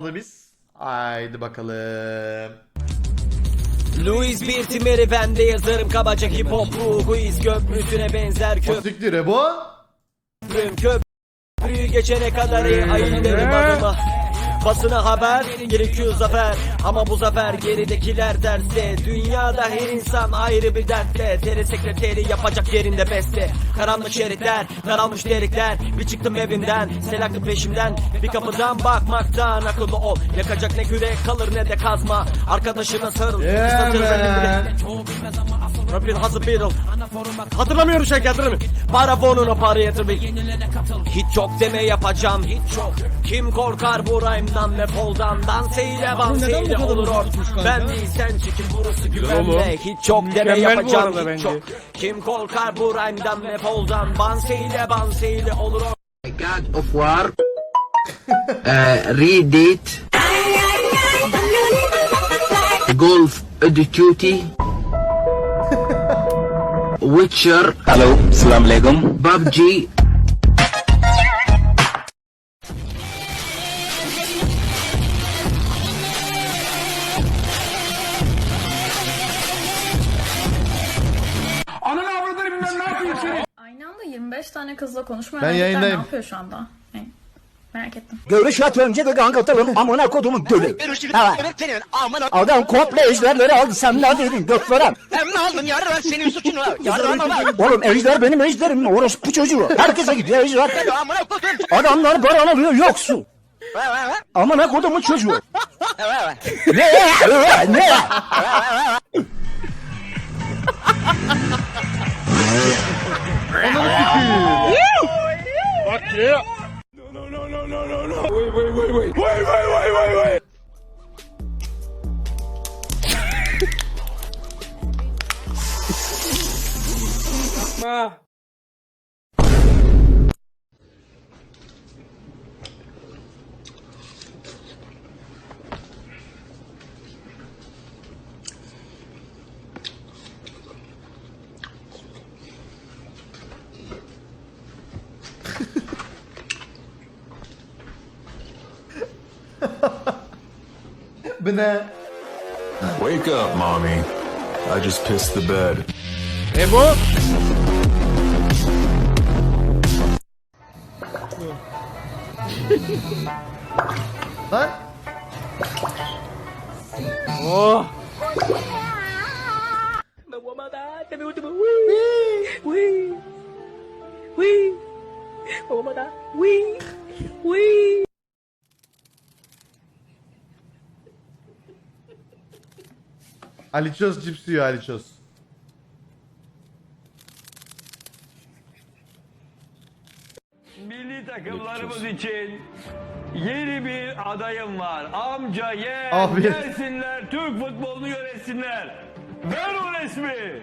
biz. Haydi bakalım. Louis bir timeri bende yazarım kabaca hip hop ruhu iz köprüsüne benzer Siktir Ebo. köprüm köprüyü geçene kadar iyi ayın derim adıma Basına haber gerekiyor zafer. Ama bu zafer geridekiler derste. Dünyada her insan ayrı bir dertle. Tele sekreteri yapacak yerinde beste Karanlık şeritler, daralmış delikler. Bir çıktım evimden, selaktı peşimden. Bir kapıdan bakmaktan akıllı ol. Yakacak ne kürek kalır ne de kazma. Arkadaşına sarıl Yeah, Rapin hazır bir ol Hatırlamıyorum şey hatırlamıyorum Para fonuna para yatır bir Hiç çok deme yapacağım hiç çok Kim korkar bu rhyme'dan ve poldan Danseyle banseyle olur or Ben değil sen çekil burası güvenle Hiç çok deme yapacağım hiç bence. çok Kim korkar bu rhyme'dan ve poldan Banseyle banseyle olur or God of War, uh, Red Dead, Golf Duty, Witcher, Hello, Salam Alaikum. PUBG, Aynı anda 25 tane kızla konuşmayan Ben yayındayım. ne yapıyor şu anda? Yani merak ettim. Görüş at önce de kanka atalım amına kodumun gölü. Evet. Adam komple ejderleri aldı sen ne dedin gök veren. Hem ne aldın yarın ben senin suçun var. Yarın ama Oğlum ejder benim ejderim orospu çocuğu. Herkese gidiyor ejder. amına koydum. Adamlar paranı alıyor yoksun. Amına kodumun çocuğu. Ne? Ne? Bu Banana. Uh, Wake up, mommy. I just pissed the bed. Hey, bro. What? Oh. Wee. Wee. Wee. Wee. Çöz cips yiyor Ali Çöz. Milli takımlarımız için yeni bir adayım var. Amca ye, Abi. gelsinler, Türk futbolunu yönetsinler. Ver o resmi.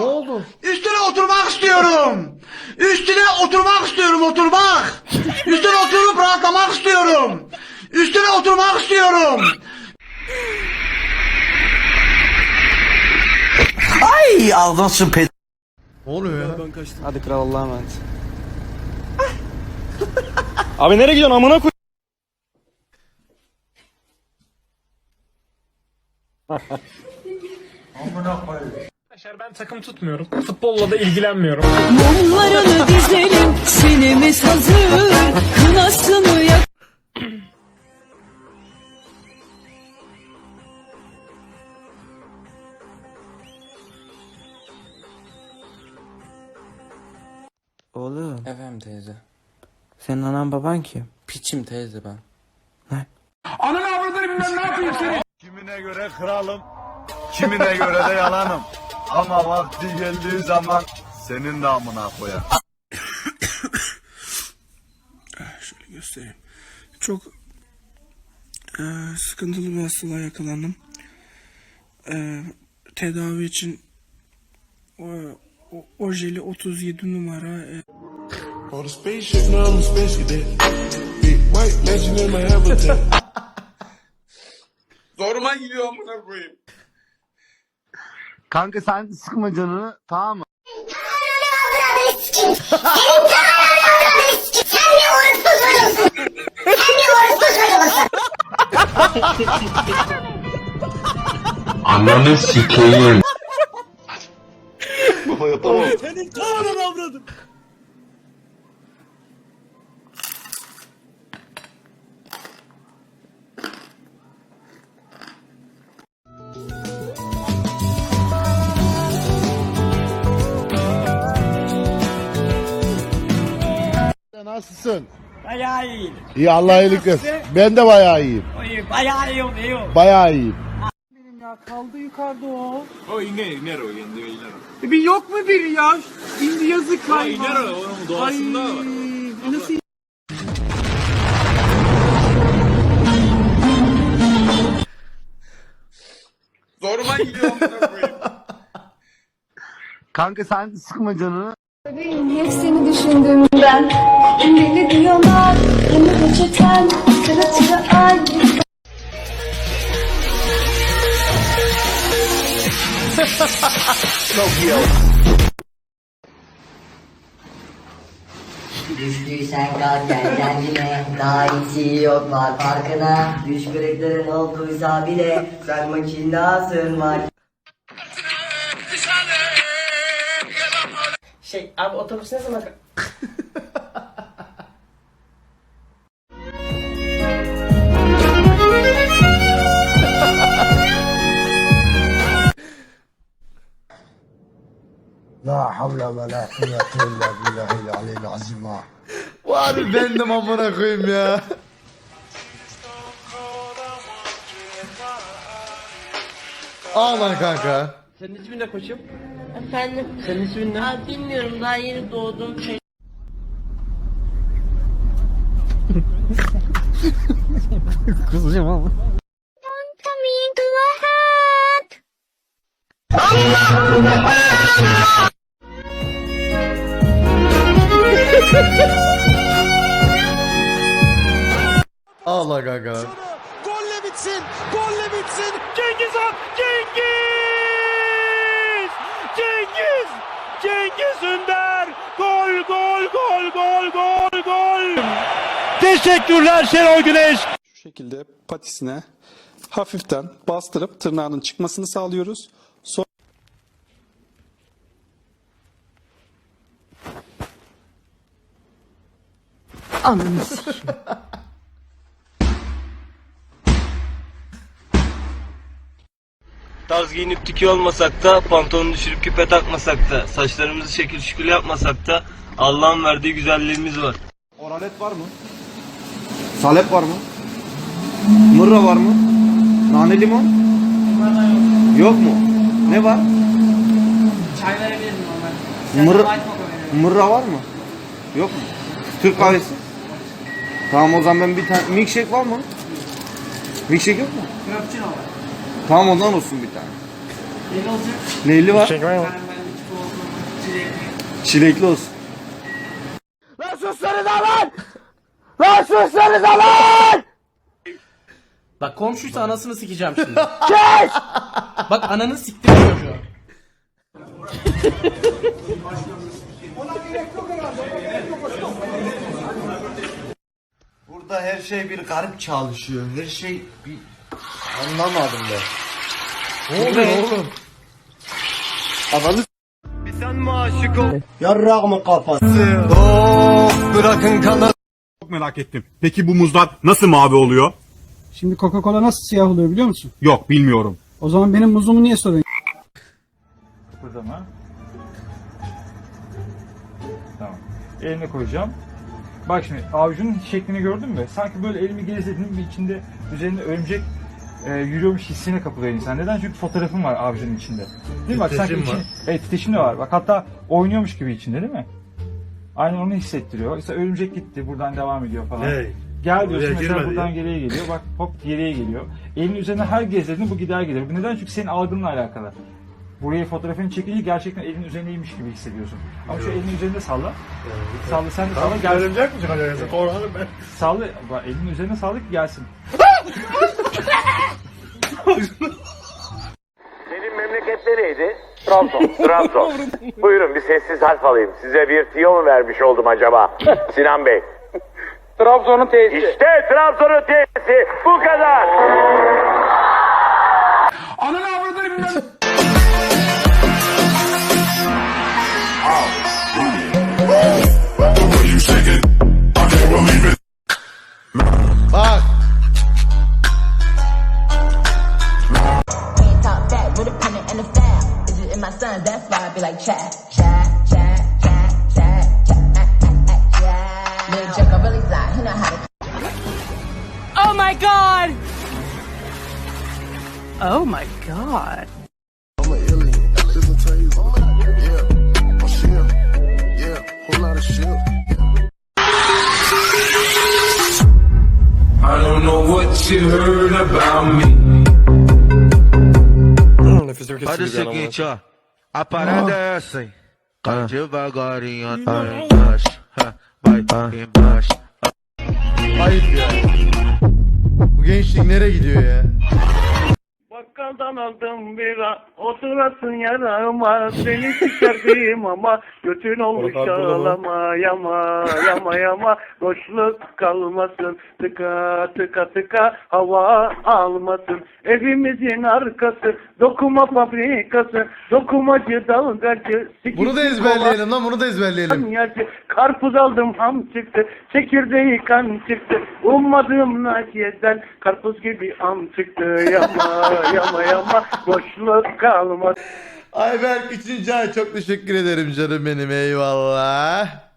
oldu? Üstüne oturmak istiyorum. Üstüne oturmak istiyorum oturmak. Üstüne oturup rahatlamak istiyorum. Üstüne oturmak istiyorum. Ay ağzına pet. Ne oluyor ya? Hadi kral Allah'a emanet. Abi nereye gidiyorsun amına koy? Arkadaşlar ben takım tutmuyorum. Futbolla da ilgilenmiyorum. Mumlarını dizelim, sinimiz hazır, kınasını yak. Oğlum Efendim teyze. senin anan baban kim? Piçim teyze ben. Kimine göre kralım, kimine göre de yalanım. Ama vakti geldiği zaman senin de amına koyar. Şöyle göstereyim. Çok eee, sıkıntılı bir hastalığa yakalandım. Eee, tedavi için o, o, ojeli 37 numara eee, Zoruma gidiyor amına koyayım. Kanka sen sıkma canını tamam mı? Ananı sikeyim. Senin kanın avradım. Nasılsın? Bayağı iyi. İyi Allah iyilik versin. Ben de bayağı iyiyim. İyi, Bayağı iyi oluyor. Bayağı iyiyim. Bir yok mu biri ya? Şimdi yazık hayvan. doğasında Nasıl Zoruma gidiyor amına koyayım. Kanka sen sıkma canını. Hep seni düşündüğümden Beni diyorlar Yeni reçeten Sıra sıra aynı. Düştüysen kalk gel kendine Daha iyisi yok var farkına. Düş kırıkların olduysa bile Sen makinasın var Şey abi otobüs ne zaman La havle ve la kuvvete illa billahil aleyhil azim ha. Var bendim amına koyayım ya. Al lan kanka. Senin ismin ne koçum? Efendim Senin ismin ne? Abi bilmiyorum daha yeni doğdum Kızacağım ama. Al lan kanka. Golle bitsin. Golle bitsin. Cengiz Han. Cengiz. Cengiz. Cengiz Ünder. Gol gol gol gol gol. Teşekkürler Şenol Güneş. Şu şekilde patisine hafiften bastırıp tırnağının çıkmasını sağlıyoruz. Sonra Tarz giyinip tiki olmasak da, pantolonu düşürüp küpe takmasak da, saçlarımızı şekil şükür yapmasak da Allah'ın verdiği güzelliğimiz var. Oralet var mı? Salep var mı? Mırra var mı? Nane limon? yok. mu? Ne var? Çay verebilirim normal Mırra, mırra var mı? Yok mu? Türk kahvesi? Tamam o zaman ben bir tane... Milkshake var mı? Milkshake yok mu? Frappuccino var Tamam ondan olsun bir tane. Yeni olacak Neyli var? Çek var mı? Ben ben çilekli Çilekli olsun. Bak komşuysa anasını sikeceğim şimdi. Kes! Bak ananı siktim çocuğu. Burada her şey bir garip çalışıyor. Her şey bir anlamadım ben. Ne oluyor oğlum? Ananı Sen mi aşık ol? yarrağımın kafası. Of bırakın kanat. Çok merak ettim. Peki bu muzlar nasıl mavi oluyor? Şimdi Coca-Cola nasıl siyah oluyor biliyor musun? Yok bilmiyorum. O zaman benim muzumu niye soruyorsun? Kıpırdama. Tamam. Eline koyacağım. Bak şimdi avucunun şeklini gördün mü? Sanki böyle elimi gezdirdim bir içinde üzerinde örümcek e, yürüyormuş hissine kapılıyor insan. Neden? Çünkü fotoğrafın var avcının içinde. Değil mi? Bak sanki Titreşim için, evet titreşim de var. Bak hatta oynuyormuş gibi içinde değil mi? Aynen onu hissettiriyor. İşte örümcek gitti buradan devam ediyor falan. Gel diyorsun Oraya mesela girmedi buradan ya. geriye geliyor. Bak hop geriye geliyor. Elin üzerine her gezdirdiğinde bu gider gelir. Bu neden? Çünkü senin algınla alakalı. Buraya fotoğrafını çekince gerçekten elin üzerindeymiş gibi hissediyorsun. Ama şu elin üzerinde salla. Salla sen de salla gelsin. Örümcek mi çıkacak? Korhanım ben. Salla. Bak, elin üzerine salla ki gelsin. Senin memleket nereydi? Trabzon. Trabzon. Buyurun bir sessiz harf alayım. Size bir tiyo mu vermiş oldum acaba? Sinan Bey. Trabzon'un tesisi. İşte Trabzon'un tesisi. Bu kadar. Ananı avradını bilmem. Oh my god. I don't know what you heard about me. Pode o seguinte, ó. A ah. parada é essa, hein? Vai devagarinho, tá embaixo. ha, Vai embaixo. Ayıp ya. Bu gençlik nereye gidiyor ya? Bakkaldan aldım bira, oturasın yarama, seni çıkardım ama götün olmuş ağlama, yama, yama, yama, boşluk kalmasın, tıka, tıka, tıka, hava almasın, evimizin arkası, dokuma fabrikası, dokumacı, dalgacı, Bunu da ezberleyelim lan bunu da ezberleyelim. Yacı, karpuz aldım ham çıktı, çekirdeği kan çıktı, ummadığım Naciye'den karpuz gibi am çıktı, yama, yama, yama, boşluk kalmaz. Ayberk 3. ay çok teşekkür ederim canım benim eyvallah.